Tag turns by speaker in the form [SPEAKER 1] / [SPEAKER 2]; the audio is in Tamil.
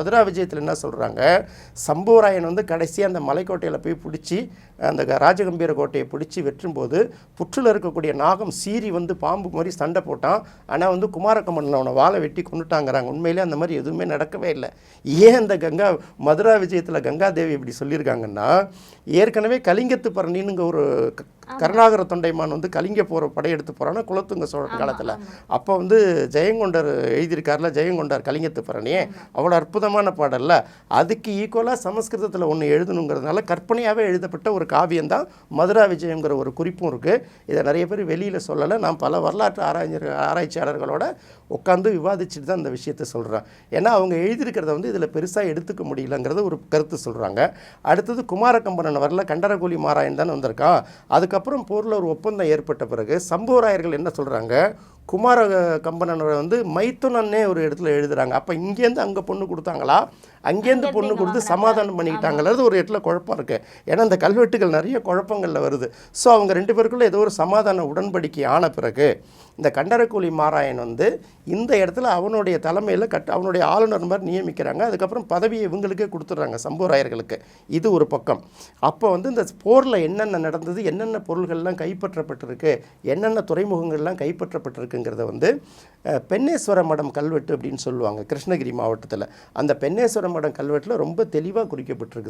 [SPEAKER 1] மதுரா விஜயத்தில் என்ன சொல்கிறாங்க சம்புவராயன் வந்து கடைசியாக அந்த மலைக்கோட்டையில் போய் பிடிச்சி அந்த ராஜகம்பீர கோட்டையை பிடிச்சி வெட்டும்போது புற்றில் இருக்கக்கூடிய நாகம் சீறி வந்து பாம்பு மாதிரி சண்டை போட்டான். ஆனால் வந்து குமாரக்கம்மன் அவனை வாழை வெட்டி கொண்டுட்டாங்கிறாங்க உண்மையிலே அந்த மாதிரி எதுவுமே நடக்கவே இல்லை. ஏன் அந்த கங்கா மதுரா விஜயத்தில் கங்காதேவி இப்படி சொல்லியிருக்காங்கன்னா ஏற்கனவே கலிங்கத்து பரணின்னு ஒரு கருணாகர தொண்டைமான் வந்து கலிங்க போகிற படையெடுத்து போகிறான்னா குலத்துங்க சோழன் காலத்தில். அப்போ வந்து ஜெயங்கொண்டர் எழுதியிருக்கார்ல ஜெயங்கொண்டார் கலிங்கத்து பரணி அவ்வளோ அற்புதமான பாடல்ல அதுக்கு ஈக்குவலாக சமஸ்கிருதத்தில் ஒன்று எழுதணுங்கிறதுனால கற்பனையாகவே எழுதப்பட்ட ஒரு காவியம்தான் மதுரா விஜயங்கிற ஒரு குறிப்பும் இருக்குது இதை நிறைய பேர் வெளியில் சொல்லலை. நான் பல வரலாற்று ஆராய்ஞர் ஆராய்ச்சியாளர்களோட உட்காந்து விவாதிச்சுட்டு தான் இந்த விஷயத்தை சொல்கிறேன் ஏன்னா அவங்க எழுதியிருக்கிறத வந்து இதில் பெருசாக எடுத்துக்க முடியலங்கிறது ஒரு கருத்து சொல்கிறாங்க அடுத்தது குமாரகம்பனன் வரல கண்டரகோலி மாராயன் தான் வந்திருக்கான் அதுக்கப்புறம் போரில் ஒரு ஒப்பந்தம் ஏற்பட்ட பிறகு சம்புவராயர்கள் என்ன சொல்கிறாங்க குமார கம்பனனை வந்து மைத்துனன்னே ஒரு இடத்துல எழுதுகிறாங்க அப்போ இங்கேருந்து அங்கே பொண்ணு கொடுத்தாங்க கொடுத்தாங்களா அங்கேருந்து பொண்ணு கொடுத்து சமாதானம் பண்ணிக்கிட்டாங்கிறது ஒரு இடத்துல குழப்பம் இருக்குது ஏன்னா இந்த கல்வெட்டுகள் நிறைய குழப்பங்களில் வருது. ஸோ அவங்க ரெண்டு பேருக்குள்ள ஏதோ ஒரு சமாதான உடன்படிக்கை ஆன பிறகு இந்த கண்டரக்கூலி மாராயன் வந்து இந்த இடத்துல அவனுடைய தலைமையில் கட் அவனுடைய ஆளுநர் மாதிரி நியமிக்கிறாங்க. அதுக்கப்புறம் பதவியை இவங்களுக்கே கொடுத்துட்றாங்க சம்புவராயர்களுக்கு இது ஒரு பக்கம். அப்போ வந்து இந்த போரில் என்னென்ன நடந்தது என்னென்ன பொருள்கள்லாம் கைப்பற்றப்பட்டிருக்கு என்னென்ன துறைமுகங்கள்லாம் கைப்பற்றப்பட்டிருக்குங்கிறத வந்து அஹ், பென்னேஸ்வர மடம் கல்வெட்டு அப்படின்னு சொல்லுவாங்க கிருஷ்ணகிரி மாவட்டத்தில். அந்த பென்னேஸ்வர மடம் கல்வெட்டில் ரொம்ப தெளிவாக குறிக்கப்பட்டிருக்கு